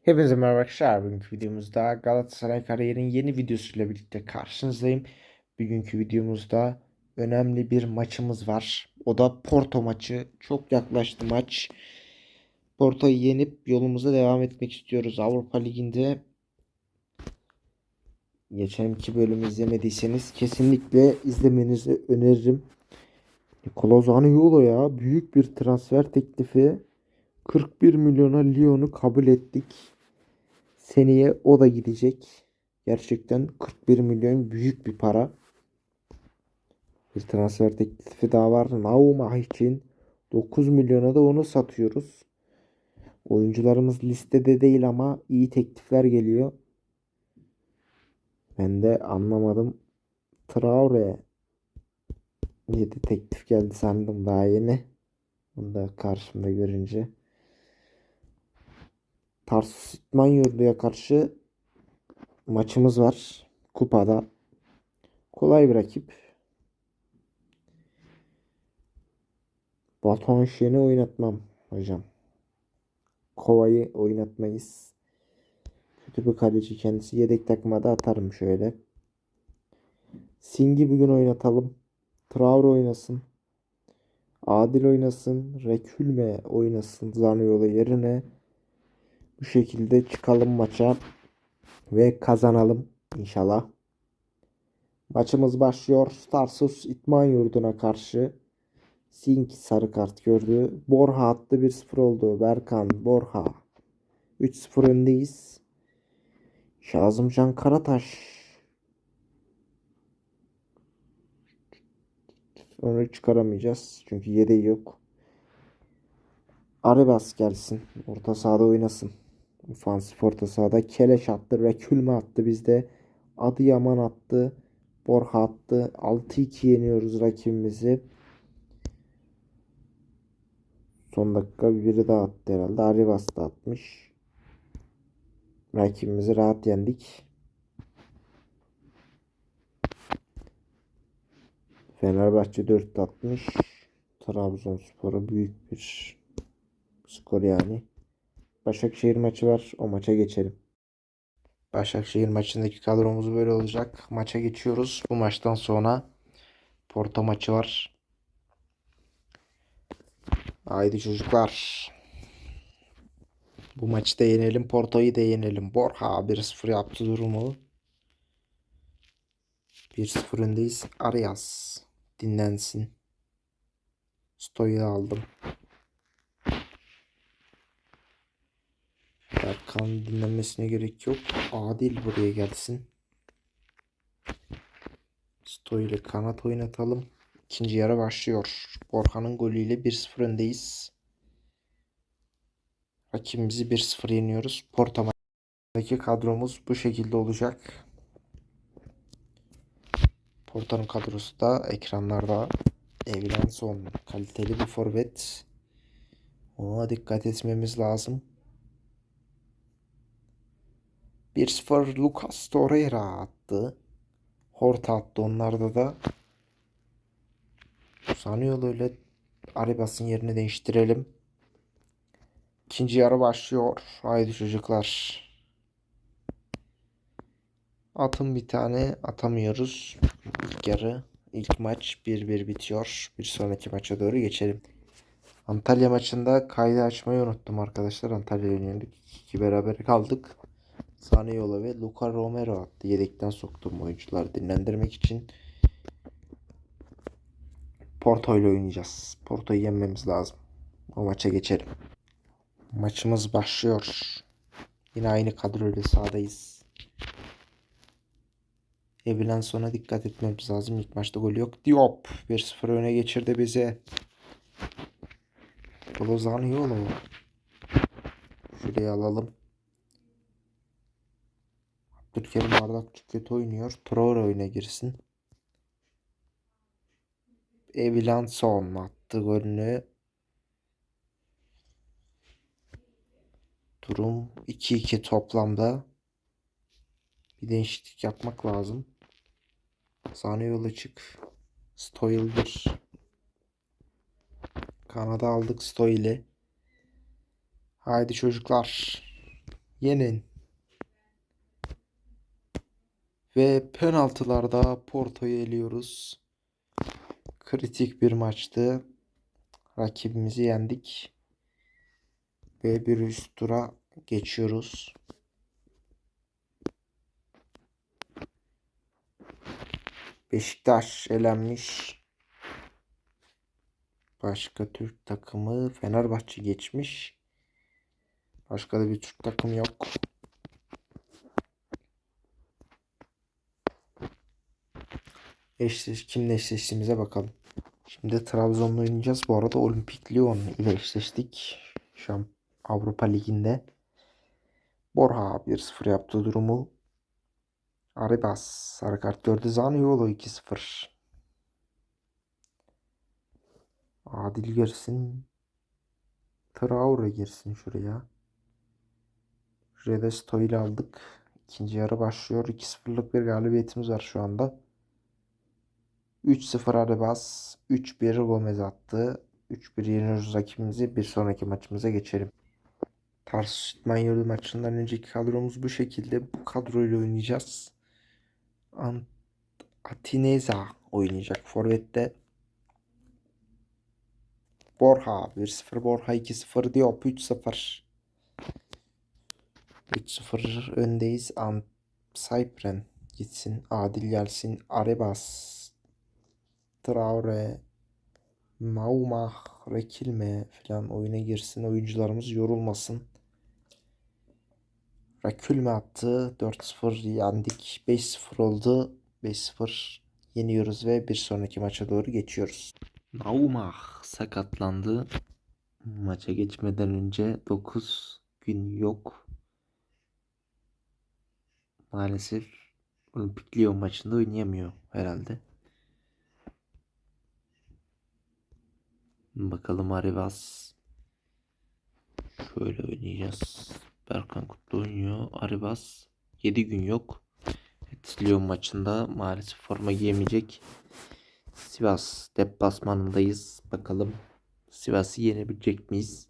Hepinize merhaba arkadaşlar. Bugünkü videomuzda Galatasaray kariyerin yeni videosuyla birlikte karşınızdayım. Bugünkü videomuzda önemli bir maçımız var. O da Porto maçı. Çok yaklaştı maç. Porto'yu yenip yolumuza devam etmek istiyoruz. Avrupa Ligi'nde geçen iki bölümü izlemediyseniz kesinlikle izlemenizi öneririm. Nikola Zaniolo ya büyük bir transfer teklifi. 41 milyona Lyon'u kabul ettik. Seneye o da gidecek. Gerçekten 41 milyon büyük bir para. Bir transfer teklifi daha var. Nauma için 9 milyona da onu satıyoruz. Oyuncularımız listede değil ama iyi teklifler geliyor. Ben de anlamadım. Traore diye de teklif geldi sandım daha yeni. Bunu da karşımda görünce. Tarsus İtman Yurdu'ya karşı maçımız var. Kupada. Kolay bir rakip. Batuhan Şen'i oynatmam hocam. Kova'yı oynatmayız. Kötü bir kaleci kendisi. Yedek takıma da atarım şöyle. Sing'i bugün oynatalım. Traore oynasın. Adil oynasın. Rekülme oynasın Zaniolo yerine. Bu şekilde çıkalım maça ve kazanalım inşallah. Maçımız başlıyor. Tarsus İtman Yurdu'na karşı. Sink sarı kart gördü. Borha attı 1-0 oldu. Berkan, Borha. 3-0 öndeyiz. Şazımcan Karataş. Onu çıkaramayacağız. Çünkü yedeği yok. Arabas gelsin. Orta sahada oynasın. Ofansif orta sahada Keleş attı. Rekülme attı bizde. Adıyaman attı. Borha attı. 6-2 yeniyoruz rakibimizi. Son dakika biri daha attı herhalde. Aribas da atmış. Rakibimizi rahat yendik. Fenerbahçe 4 atmış. Trabzonspor'a büyük bir skor yani. Başakşehir maçı var. O maça geçelim. Başakşehir maçındaki kadromuz böyle olacak. Maça geçiyoruz. Bu maçtan sonra Porto maçı var. Haydi çocuklar. Bu maçı da yenelim. Porto'yu da yenelim. Borja 1-0 yaptı durumu. 1-0 öndeyiz. Arias dinlensin. Stoy'u aldım. Berkan dinlenmesine gerek yok. Adil buraya gelsin. Stoy ile kanat oynatalım. İkinci yarı başlıyor. Borhan'ın golüyle 1-0 öndeyiz. Rakibimizi 1-0 yeniyoruz. Porto maçındaki kadromuz bu şekilde olacak. Porto'nun kadrosu da ekranlarda evilen son kaliteli bir forvet. Ona dikkat etmemiz lazım. 1-0 Lucas Torreira attı. Horta attı onlarda da. Sanıyor öyle Aribas'ın yerini değiştirelim. İkinci yarı başlıyor. Haydi çocuklar. Atın bir tane atamıyoruz. İlk yarı, ilk maç 1-1 bitiyor. Bir sonraki maça doğru geçelim. Antalya maçında kaydı açmayı unuttum arkadaşlar. Antalya'ya yenildik. 2 beraber kaldık. Zaniolo ve Luca Romero attı. Yedekten soktum oyuncuları dinlendirmek için. Porto ile oynayacağız. Porto'yu yenmemiz lazım. O maça geçelim. Maçımız başlıyor. Yine aynı kadroyla sahadayız. Evilen sona dikkat etmemiz lazım. İlk maçta gol yok. Diop 1-0 öne geçirdi bize. Lozano Şuraya alalım. Abdülkerim Bardakçı kötü oynuyor. Traore oyuna girsin. Evilan son attı golünü. Durum 2-2 toplamda. Bir değişiklik yapmak lazım. Sahne yola çık. Stoyl 1. Kanada aldık Stoy ile. Haydi çocuklar. yenin. Ve penaltılarda Porto'yu eliyoruz. Kritik bir maçtı. Rakibimizi yendik. Ve bir üst tura geçiyoruz. Beşiktaş elenmiş. Başka Türk takımı Fenerbahçe geçmiş. Başka da bir Türk takım yok. Eşleş, kimle eşleştiğimize bakalım. Şimdi Trabzon'la oynayacağız. Bu arada Olimpik Lyon ile eşleştik. Şu an Avrupa Ligi'nde. Borha 1-0 yaptı durumu. Aribas sarı kart gördü. Zaniolo 2-0. Adil girsin. Traore girsin şuraya. Redesto ile aldık. İkinci yarı başlıyor. 2-0'lık bir galibiyetimiz var şu anda. 3-0 Aribas. 3-1 Gomez attı. 3-1 yeniyoruz rakibimizi. Bir sonraki maçımıza geçelim. Tarsus Manyolu maçından önceki kadromuz bu şekilde. Bu kadroyla oynayacağız. Ant Atineza oynayacak. Forvet'te Borha 1-0 Borha 2-0 Diop 3-0 3-0 öndeyiz. Ant Cypren gitsin. Adil gelsin. Arebas Traore Maumah Rekilme falan oyuna girsin. Oyuncularımız yorulmasın. Rakülme attı. 4-0 yendik. 5-0 oldu. 5-0 yeniyoruz ve bir sonraki maça doğru geçiyoruz. Naumah sakatlandı. Maça geçmeden önce 9 gün yok. Maalesef Olimpik Lyon maçında oynayamıyor herhalde. Bakalım Arivas. Şöyle oynayacağız. Berkan Kutlu oynuyor. Arivas 7 gün yok. Lyon maçında maalesef forma giyemeyecek. Sivas deplasmanındayız. Bakalım Sivas'ı yenebilecek miyiz?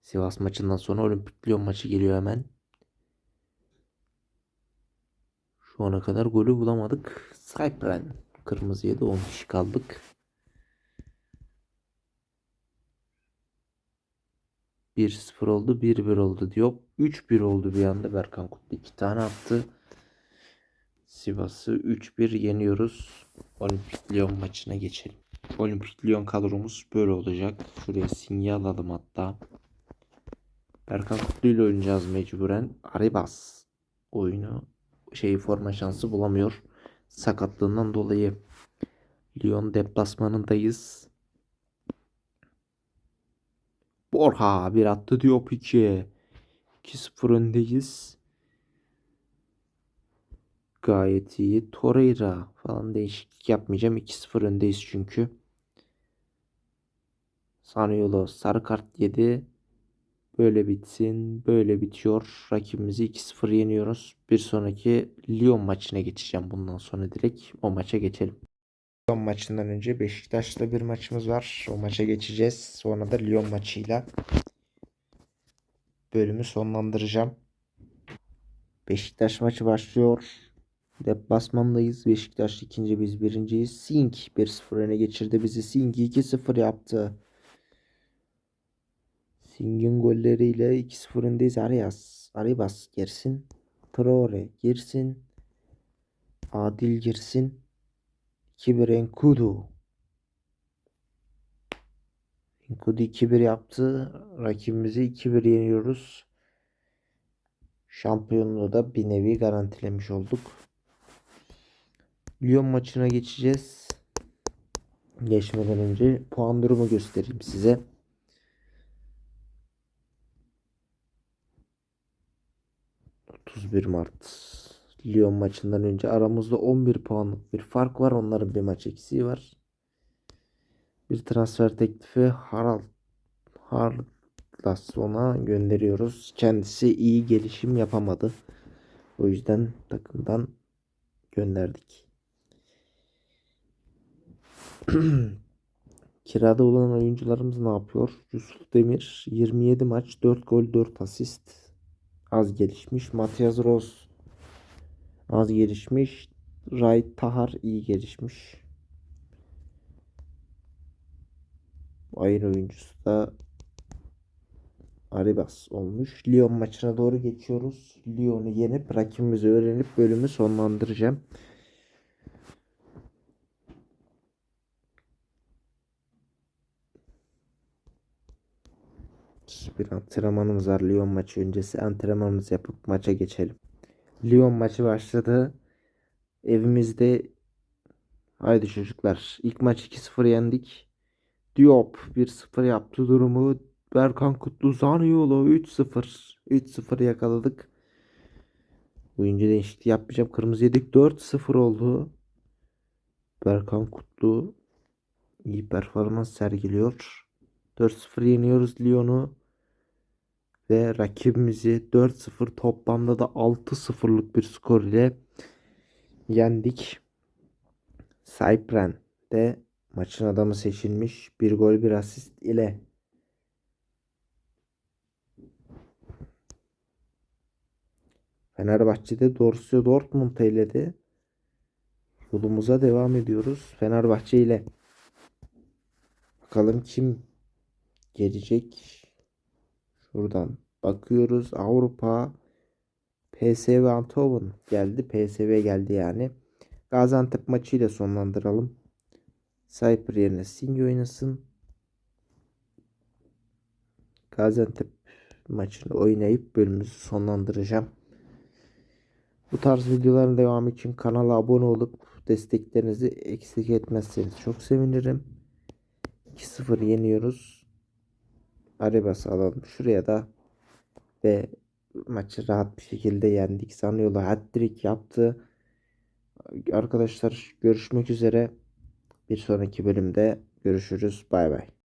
Sivas maçından sonra Olimpik Lyon maçı geliyor hemen. Şu ana kadar golü bulamadık. Cypren kırmızıya da 10 kişi kaldık. 1-0 oldu. 1-1 oldu diyor. 3-1 oldu bir anda. Berkan Kutlu 2 tane attı. Sivas'ı 3-1 yeniyoruz. Olimpik Lyon maçına geçelim. Olimpik Lyon kadromuz böyle olacak. Şuraya sinyal alalım hatta. Berkan Kutlu ile oynayacağız mecburen. Aribas oyunu şeyi forma şansı bulamıyor. Sakatlığından dolayı Lyon deplasmanındayız. Borha bir attı Diop 2. 2-0 öndeyiz. Gayet iyi. Torreira falan değişiklik yapmayacağım. 2-0 öndeyiz çünkü. Saniyolo sarı kart yedi. Böyle bitsin. Böyle bitiyor. Rakibimizi 2-0 yeniyoruz. Bir sonraki Lyon maçına geçeceğim bundan sonra direkt. O maça geçelim. Lyon maçından önce Beşiktaş'la bir maçımız var. O maça geçeceğiz. Sonra da Lyon maçıyla bölümü sonlandıracağım. Beşiktaş maçı başlıyor. Deplasmandayız. Beşiktaş ikinci biz birinciyiz. Sink 1-0 öne geçirdi bizi. Sink 2-0 yaptı. Sink'in golleriyle 2-0 öndeyiz. Arias. Girsin. Traore girsin. Adil girsin. 2-1 Enkudu. Enkudu 2-1 yaptı. Rakibimizi 2-1 yeniyoruz. Şampiyonluğu da bir nevi garantilemiş olduk. Lyon maçına geçeceğiz. Geçmeden önce puan durumu göstereyim size. ...31 Mart... Lyon maçından önce aramızda 11 puanlık bir fark var. Onların bir maç eksiği var. Bir transfer teklifi Harald Haraldson'a gönderiyoruz. Kendisi iyi gelişim yapamadı. O yüzden takımdan gönderdik. Kirada olan oyuncularımız ne yapıyor? Yusuf Demir 27 maç 4 gol 4 asist. az gelişmiş. Matias Ross az gelişmiş. Ray Tahar iyi gelişmiş. Ayın oyuncusu da Aribas olmuş. Lyon maçına doğru geçiyoruz. Lyon'u yenip rakibimizi öğrenip bölümü sonlandıracağım. Bir antrenmanımız var Lyon maçı öncesi. Antrenmanımızı yapıp maça geçelim. Lyon maçı başladı. Evimizde haydi çocuklar. İlk maç 2-0 yendik. Diop 1-0 yaptı durumu. Berkan Kutlu Zaniolo 3-0. 3-0 yakaladık. Oyuncu değişikliği yapmayacağım. Kırmızı yedik 4-0 oldu. Berkan Kutlu iyi performans sergiliyor. 4-0 yeniyoruz Lyon'u. Ve rakibimizi 4-0 toplamda da 6-0'lık bir skor ile yendik. Cypren de maçın adamı seçilmiş. Bir gol bir asist ile. Fenerbahçe'de Borussia Dortmund eledi. Yolumuza devam ediyoruz. Fenerbahçe ile. Bakalım kim gelecek. Şuradan bakıyoruz. Avrupa PSV Eindhoven geldi. PSV geldi yani. Gaziantep maçıyla sonlandıralım. Cyper yerine Singi oynasın. Gaziantep maçını oynayıp bölümümüzü sonlandıracağım. Bu tarz videoların devamı için kanala abone olup desteklerinizi eksik etmezseniz çok sevinirim. 2-0 yeniyoruz. Arabası alalım. Şuraya da ve maçı rahat bir şekilde yendik. Sanıyorlar hat-trick yaptı. Arkadaşlar görüşmek üzere. Bir sonraki bölümde görüşürüz. Bay bay.